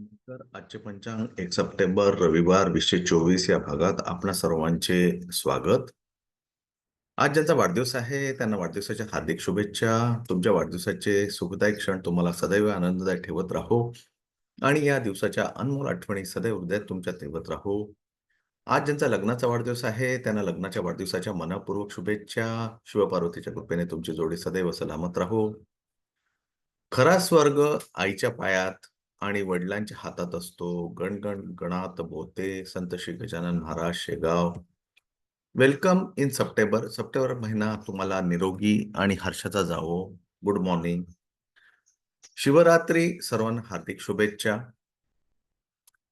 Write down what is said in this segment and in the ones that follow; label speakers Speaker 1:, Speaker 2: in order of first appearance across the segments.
Speaker 1: तर आजचे पंचांग एक सप्टेंबर रविवार वीसशे चोवीस या भागात आपणा सर्वांचे स्वागत. आज ज्यांचा वाढदिवस आहे त्यांना वाढदिवसाच्या हार्दिक शुभेच्छा. तुमच्या वाढदिवसाचे सुखदायक क्षण तुम्हाला सदैव आनंददायक ठेवत राहो. आणि या दिवसाच्या अनमोल आठवणी सदैव हृदयात तुमच्या ठेवत राहो. आज ज्यांचा लग्नाचा वाढदिवस आहे त्यांना लग्नाच्या वाढदिवसाच्या मनापूर्वक शुभेच्छा. शिवपार्वतीच्या कृपेने तुमची जोडी सदैव सलामत राहो. खरा स्वर्ग आईच्या पायात आणि वडिलांच्या हातात असतो. गणगण गणात बोते. संत Shri Gajanan Maharaj Shegaon. Welcome in September September महिना तुम्हाला निरोगी आणि हर्षाचा जावो. गुड मॉर्निंग शिवरात्री सर्वांना हार्दिक शुभेच्छा.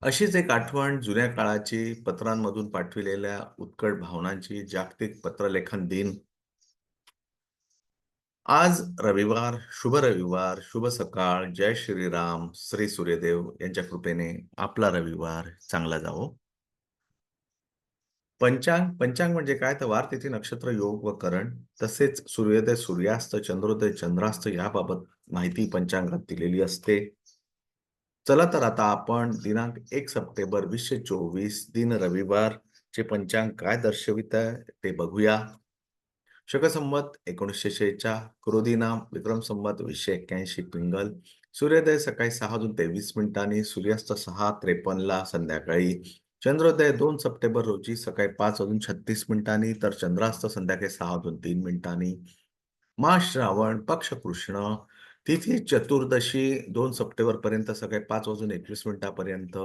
Speaker 1: अशीच एक आठवण जुन्या काळाची पत्रांमधून पाठविलेल्या उत्कट भावनांची जागतिक पत्रलेखन दिन. आज रविवार शुभ रविवार शुभ सकाळ. जय श्रीराम श्री सूर्यदेव यांच्या कृपेने आपला रविवार चांगला जावो. पंचांग पंचांग म्हणजे काय? तर वार तिथी नक्षत्र योग व करण. तसेच सूर्योदय सूर्यास्त चंद्रोदय चंद्रास्त याबाबत माहिती पंचांगात दिलेली असते. चला तर आता आपण दिनांक एक सप्टेंबर वीसशे चोवीस दिन रविवार. चे पंचांग काय दर्शवित आहे ते बघूया. शकसंमत एकोणीसशे शेच्या क्रोधी नाम विक्रम संमत वीसशे एक्क्याऐंशी पिंगल. सूर्योदय सकाळी सहा अजून तेवीस मिनिटांनी सूर्यास्त सहा त्रेपन्नला संध्याकाळी. चंद्रोदय दोन सप्टेंबर रोजी सकाळी पाच वाजून छत्तीस मिनिटांनी तर चंद्रास्त संध्याकाळी सहा वाजून तीन मिनिटांनी. मा श्रावण पक्ष कृष्ण तिथी चतुर्दशी दोन सप्टेंबर पर्यंत सकाळी पाच वाजून एकवीस मिनिटापर्यंत.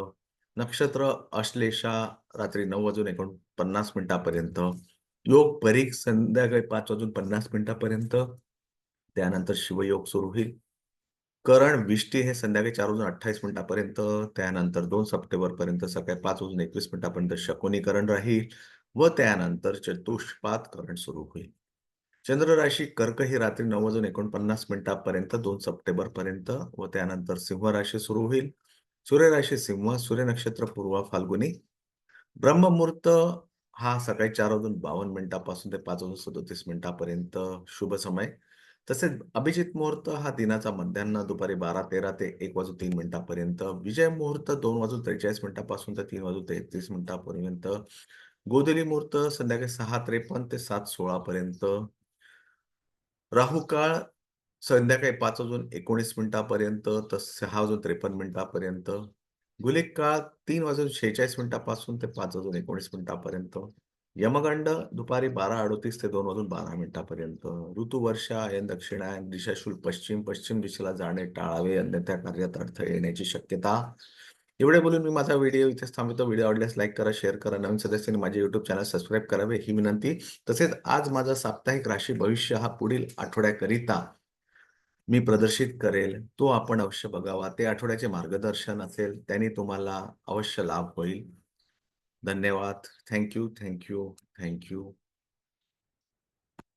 Speaker 1: नक्षत्र अश्लेषा रात्री नऊ वाजून एकोणपन्नास मिनिटापर्यंत. योग परीख संध्याकाळी पाच वाजून पन्नास मिनिटापर्यंत त्यानंतर शिवयोग सुरू होईल. करण विष्टी हे संध्याकाळी चार वाजून अठ्ठावीस मिनिटापर्यंत त्यानंतर दोन सप्टेंबर पर्यंत सकाळी पाच वाजून एकवीस मिनिटापर्यंत शकुनीकरण राहील व त्यानंतर चतुष्पात करण सुरू होईल. चंद्र राशी कर्क ही रात्री नऊ वाजून एकोणपन्नास मिनिटापर्यंत दोन सप्टेंबर पर्यंत व त्यानंतर सिंह राशी सुरू होईल. सूर्य राशी सिंह सूर्य नक्षत्र पूर्व फाल्गुनी. ब्रह्ममुहूर्त हा सकाळी चार वाजून बावन्न मिनिटापासून ते पाच वाजून सदोतीस मिनिटापर्यंत शुभ समय. तसेच अभिजित मुहूर्त हा दिनाचा मध्यान्ह दुपारी बारा तेरा ते एक वाजून तीन मिनिटापर्यंत. विजय मुहूर्त दोन वाजून त्रेचाळीस मिनिटापासून ते तीन वाजून तेहतीस मिनिटापर्यंत. गोधली मुहूर्त संध्याकाळी सहा त्रेपन्न ते सात सोळा पर्यंत राहू काळ संध्याकाळी पाच वाजून एकोणीस मिनिटापर्यंत तर सहा वाजून त्रेपन्न मिनिटापर्यंत. गुलिक काळ तीन वाजून शेहेचाळीस मिनिटापासून ते पाच वाजून एकोणीस मिनिटापर्यंत. यमगंड दुपारी बारा अडोतीस ते दोन वाजून बारा मिनिटापर्यंत. ऋतू वर्षा अयन दक्षिणायन दिशाशूल पश्चिम पश्चिम दिशेला जाणे टाळावे अन्यथा कार्यात अडथळे येण्याची शक्यता. एवढे बोलून मी माझा व्हिडिओ इथेच थांबवतो. व्हिडिओ आवडल्यास लाईक करा शेअर करा. नवीन सदस्यांनी माझे युट्यूब चॅनल सबस्क्राईब करावे ही विनंती. तसेच आज माझा साप्ताहिक राशी भविष्य हा पुढील आठवड्याकरिता मी प्रदर्शित करेल तो आपण अवश्य बघावा. ते आठवड्याचे मार्गदर्शन असेल त्याने तुम्हाला अवश्य लाभ होईल. धन्यवाद. Thank you thank you thank you